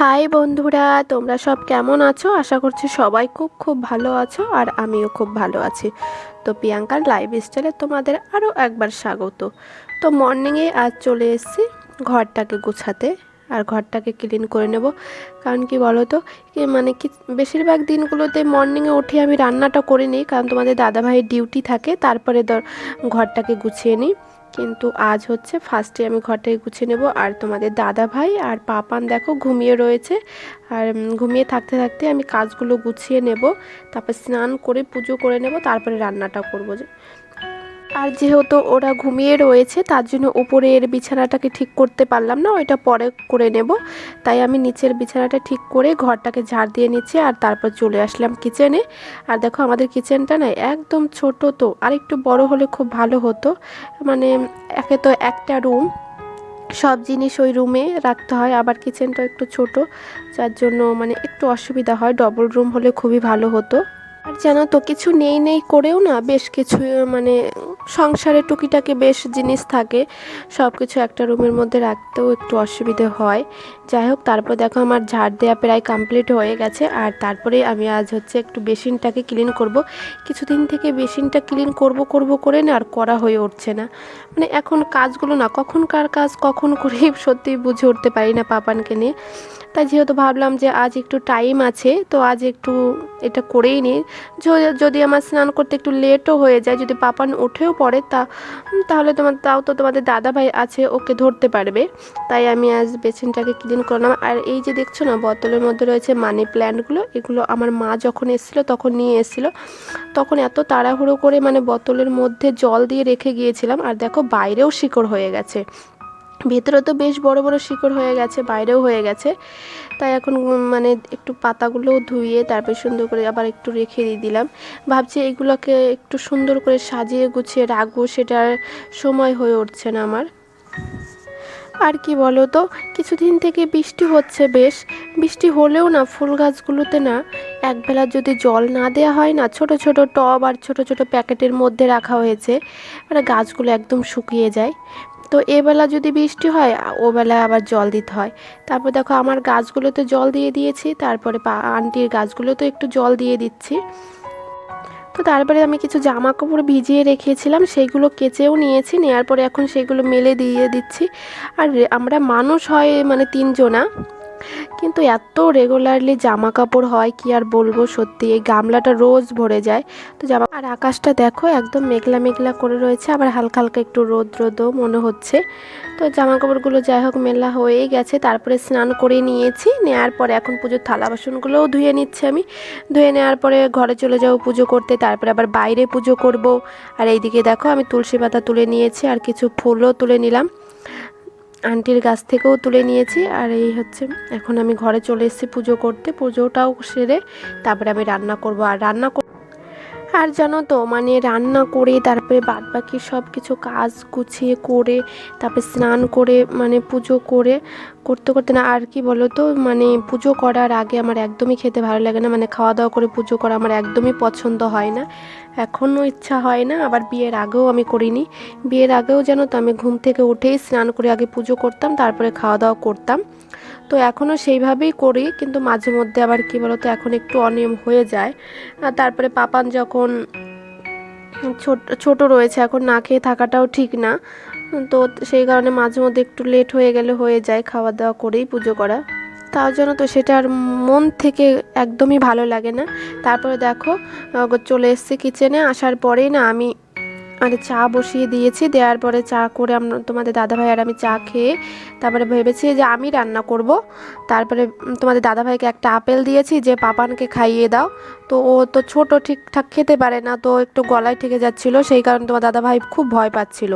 High বন্ধুরা, তোমরা সব কেমন আছো? আশা করছি সবাই খুব খুব ভালো আছো আর আমিও খুব ভালো আছি। তো প্রিয়াঙ্কার লাইফ স্টাইলে তোমাদের আরও একবার স্বাগত। তো মর্নিংয়ে আজ চলে এসেছি ঘরটাকে গুছাতে আর ঘরটাকে ক্লিন করে নেব। কারণ কি বলো তো মানে কি বেশিরভাগ দিনগুলোতে মর্নিংয়ে উঠে আমি রান্নাটা করে নিই। কারণ তোমাদের দাদাভাইয়ের ডিউটি থাকে, তারপরে ধর ঘরটাকে গুছিয়ে নিই। কিন্তু আজ হচ্ছে ফার্স্টে আমি ঘরটাকে গুছিয়ে নেব। আর তোমাদের দাদা ভাই আর পাপান দেখো ঘুমিয়ে রয়েছে। আর ঘুমিয়ে থাকতে থাকতে আমি কাজগুলো গুছিয়ে নেব। তারপর স্নান করে পুজো করে নেব। তারপরে রান্নাটা করব। আর যেহেতু ওরা ঘুমিয়ে রয়েছে, তার জন্য উপরের বিছানাটাকে ঠিক করতে পারলাম না, ওইটা পরে করে নেব। তাই আমি নিচের বিছানাটা ঠিক করে ঘরটাকে ঝাড় দিয়ে নিচ্ছি আর তারপর চলে আসলাম কিচেনে। আর দেখো আমাদের কিচেনটা না একদম ছোট তো, আর একটু বড় হলে খুব ভালো হতো। মানে একে তো একটা রুম, সব জিনিস ওই রুমে রাখতে হয়, আবার কিচেনটা একটু ছোট, যার জন্য মানে একটু অসুবিধা হয়, ডবল রুম হলে খুবই ভালো হতো। আর জানো তো কিছু নেই নেই করেও না বেশ কিছু মানে সংসারে টুকিটাকি বেশ জিনিস থাকে। সব কিছু একটা রুমের মধ্যে রাখতেও একটু অসুবিধে হয়। যাই হোক, তারপর দেখো আমার ঝাড় দেওয়া প্রায় কমপ্লিট হয়ে গেছে। আর তারপরে আমি আজ হচ্ছে একটু বেসিনটাকে ক্লিন করব। কিছুদিন থেকে বেসিনটা ক্লিন করব করব করে না আর করা হয়ে উঠছে না। মানে এখন কাজগুলো না, কখনকার কাজ কখন করি সত্যি বুঝে উঠতে পারি না পাপানকে নিয়ে। তাই যেহেতু ভাবলাম যে আজ একটু টাইম আছে, তো আজ একটু এটা করেই নিই। যদি আমার স্নান করতে একটু লেটও হয়ে যায়, যদি পাপান উঠেও পড়ে, তা তাহলে তোমার তাও তো তোমাদের দাদা ভাই আছে, ওকে ধরতে পারবে। তাই আমি আজ বেসিনটাকে ক্লিন করলাম। আর এই যে দেখছ না, বোতলের মধ্যে রয়েছে মানি প্ল্যান্টগুলো এগুলো আমার মা যখন এসেছিল, তখন নিয়ে এসেছিল। তখন এত তাড়াহুড়ো করে মানে বোতলের মধ্যে জল দিয়ে রেখে গিয়েছিলাম। আর দেখো বাইরেও শিকড় হয়ে গেছে। ভেতরে তো বেশ বড় বড় শিকড় হয়ে গেছে, বাইরেও হয়ে গেছে। তাই এখন মানে একটু পাতাগুলোও ধুয়ে তারপর সুন্দর করে আবার একটু রেখে দিয়ে দিলাম। ভাবছি এগুলোকে একটু সুন্দর করে সাজিয়ে গুছিয়ে রাখব, সেটার সময় হয়ে উঠছে না আমার। আর কি বলো তো, কিছুদিন থেকে বৃষ্টি হচ্ছে বেশ। বৃষ্টি হলেও না, ফুল গাছগুলোতে না একবেলা যদি জল না দেওয়া হয় না, ছোট ছোট টব আর ছোট ছোট প্যাকেটের মধ্যে রাখা হয়েছে। মানে গাছগুলো একদম শুকিয়ে যায়। তো এবেলা যদি বৃষ্টি হয় ওবেলা আবার জল দিতে হয়। তারপর দেখো আমার গাছগুলোতে জল দিয়ে দিয়েছি, তারপরে আন্টির গাছগুলোতে একটু জল দিয়ে দিচ্ছি। তো তারপরে আমি কিছু জামা কাপড় ভিজিয়ে রেখেছিলাম, সেইগুলো কেচেও নিয়েছি নেওয়ার পরে এখন সেগুলো মেলে দিয়ে দিচ্ছি। আর আমরা মানুষ হয় মানে তিনজনা। কিন্তু এত রেগুলারলি জামা কাপড় হয়, কি আর বলব সত্যি, এই গামলাটা রোজ ভরে যায়। তো জামা আর আকাশটা দেখো, একদম মেঘলা মেঘলা করে রয়েছে, আবার হালকা হালকা একটু রোদ রোদও মনে হচ্ছে। তো জামা কাপড়গুলো যাই হোক মেলা হয়েই গেছে, তারপরে স্নান করে নিয়েছি নেওয়ার পরে এখন পুজোর থালা বাসনগুলোও ধুয়ে নিচ্ছি আমি। ধুয়ে নেওয়ার পরে ঘরে চলে যাব পুজো করতে, তারপরে আবার বাইরে পুজো করব। আর এইদিকে দেখো আমি তুলসী পাতা তুলে নিয়েছি, আর কিছু ফুলও তুলে নিলাম। আন্টির গাছ থেকেও তুলে নিয়েছি আর এই হচ্ছে, এখন আমি ঘরে চলে এসেছি পুজো করতে। পুজোটাও সেরে তারপরে আমি রান্না করব। আর রান্না আর জানো তো মানে রান্না করে, তারপরে বাদ বাকি সব কিছু কাজ গুছিয়ে করে, তারপরে স্নান করে মানে পুজো করে, করতে করতে না, আর কি বলো তো মানে পুজো করার আগে আমার একদমই খেতে ভালো লাগে না মানে খাওয়া দাওয়া করে পুজো করা আমার একদমই পছন্দ হয় না। এখনও ইচ্ছা হয় না, আবার বিয়ের আগেও আমি করিনি। বিয়ের আগেও জানো তো, আমি ঘুম থেকে উঠেই স্নান করে আগে পুজো করতাম, তারপরে খাওয়া দাওয়া করতাম। তো এখনও সেইভাবেই করি, কিন্তু মাঝে মধ্যে আবার কি বলতো, এখন একটু অনিয়ম হয়ে যায়। তারপরে পাপান যখন ছোট রয়েছে, এখন না খেয়ে থাকাটাও ঠিক না। তো সেই কারণে মাঝে মধ্যে একটু লেট হয়ে গেলে হয়ে যায় খাওয়া দাওয়া করেই পুজো করা। তার জন্য তো সেটা আর মন থেকে একদমই ভালো লাগে না। তারপরে দেখো চলে এসেছি কিচেনে আসার পরেই না আমি মানে চা বসিয়ে দিয়েছি, দেওয়ার পরে চা করে আমরা তোমাদের দাদাভাই আর আমি চা খেয়ে তারপরে ভেবেছি যে আমি রান্না করব। তারপরে তোমাদের দাদাভাইকে একটা আপেল দিয়েছি যে, পাপানকে খাইয়ে দাও। তো ও তো ছোট ঠিকঠাক খেতে পারে না, তো একটু গলায় ঠেকে যাচ্ছিল, সেই কারণে তোমার দাদাভাই খুব ভয় পাচ্ছিল।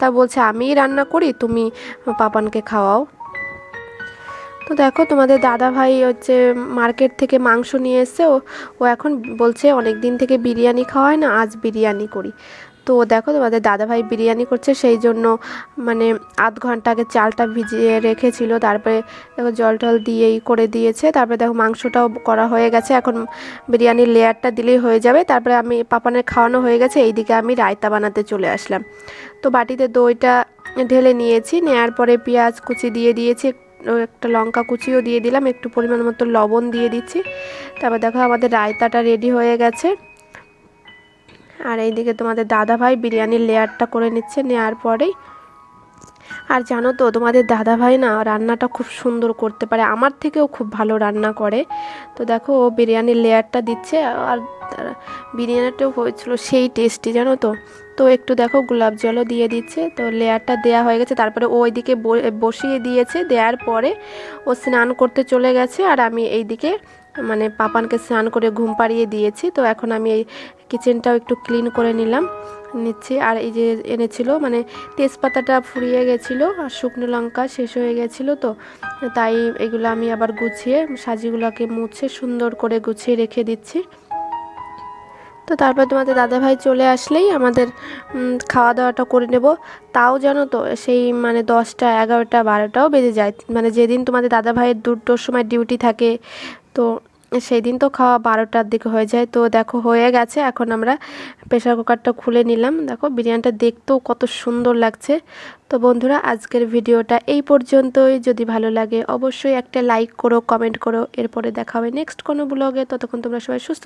তা বলছে, আমিই রান্না করি, তুমি পাপানকে খাওয়াও। তো দেখো, তোমাদের দাদা ভাই হচ্ছে মার্কেট থেকে মাংস নিয়ে এসছে। ও এখন বলছে অনেক দিন থেকে বিরিয়ানি খাওয়ায় না, আজ বিরিয়ানি করি। তো দেখো তোমাদের দাদা ভাই বিরিয়ানি করছে, সেই জন্য মানে আধ ঘণ্টা আগে চালটা ভিজিয়ে রেখেছিল, তারপরে দেখো জল টল দিয়েই করে দিয়েছে, তারপরে দেখো মাংসটাও করা হয়ে গেছে, এখন বিরিয়ানির লেয়ারটা দিলেই হয়ে যাবে, তারপরে আমি পাপানের খাওয়ানো হয়ে গেছে, এইদিকে আমি রায়তা বানাতে চলে আসলাম। তো বাটিতে দইটা ঢেলে নিয়েছি, নেয়ার পরে পেঁয়াজ কুচি দিয়ে দিয়েছি একটা লঙ্কা কুচিও দিয়ে দিলাম, একটু পরিমাণ মতো লবণ দিয়ে দিচ্ছি, তারপর দেখো আমাদের রায়তাটা রেডি হয়ে গেছে। আর এইদিকে তোমাদের দাদা ভাই বিরিয়ানির লেয়ারটা করে নিচ্ছে নেওয়ার পরেই। আর জানো তো, তোমাদের দাদা ভাই না রান্নাটা খুব সুন্দর করতে পারে, আমার থেকেও খুব ভালো রান্না করে। তো দেখো, ও বিরিয়ানির লেয়ারটা দিচ্ছে, আর বিরিয়ানিটাও হয়েছিল সেই টেস্টি, জানো তো। তো একটু দেখো, গোলাপ জলও দিয়ে দিচ্ছে, তো লেয়ারটা দেয়া হয়ে গেছে, তারপরে ও ওইদিকে বসিয়ে দিয়েছে, দেওয়ার পরে ও স্নান করতে চলে গেছে, আর আমি এইদিকে মানে পাপানকে স্নান করে ঘুম পাড়িয়ে দিয়েছি। তো এখন আমি এই কিচেনটাও একটু ক্লিন করে নিলাম, নিচ্ছি। আর এই যে এনেছিল মানে তেজপাতাটা ফুরিয়ে গেছিল আর শুকনো লঙ্কা শেষ হয়ে গেছিল তো। তাই এগুলো আমি আবার গুছিয়ে, সাজিগুলোকে মুছে সুন্দর করে গুছিয়ে রেখে দিচ্ছি। তো তারপর তোমাদের দাদাভাই চলে আসলেই আমাদের খাওয়া দাওয়াটা করে নেব। তাও জানো তো, সেই মানে দশটা, এগারোটা, বারোটাও বেজে যায়। মানে যেদিন তোমাদের দাদাভাইয়ের দুটোর সময় ডিউটি থাকে, তো সেই দিন তো খাওয়া বারোটার দিকে হয়ে যায়। তো দেখো, হয়ে গেছে। এখন আমরা প্রেশার কুকারটা খুলে নিলাম। দেখো, বিরিয়ানিটা দেখতেও কত সুন্দর লাগছে। তো বন্ধুরা, আজকের ভিডিওটা এই পর্যন্তই। যদি ভালো লাগে, অবশ্যই একটা লাইক করো, কমেন্ট করো। এরপরে দেখা হবে নেক্সট কোনো ব্লগে। ততক্ষণ তোমরা সবাই সুস্থ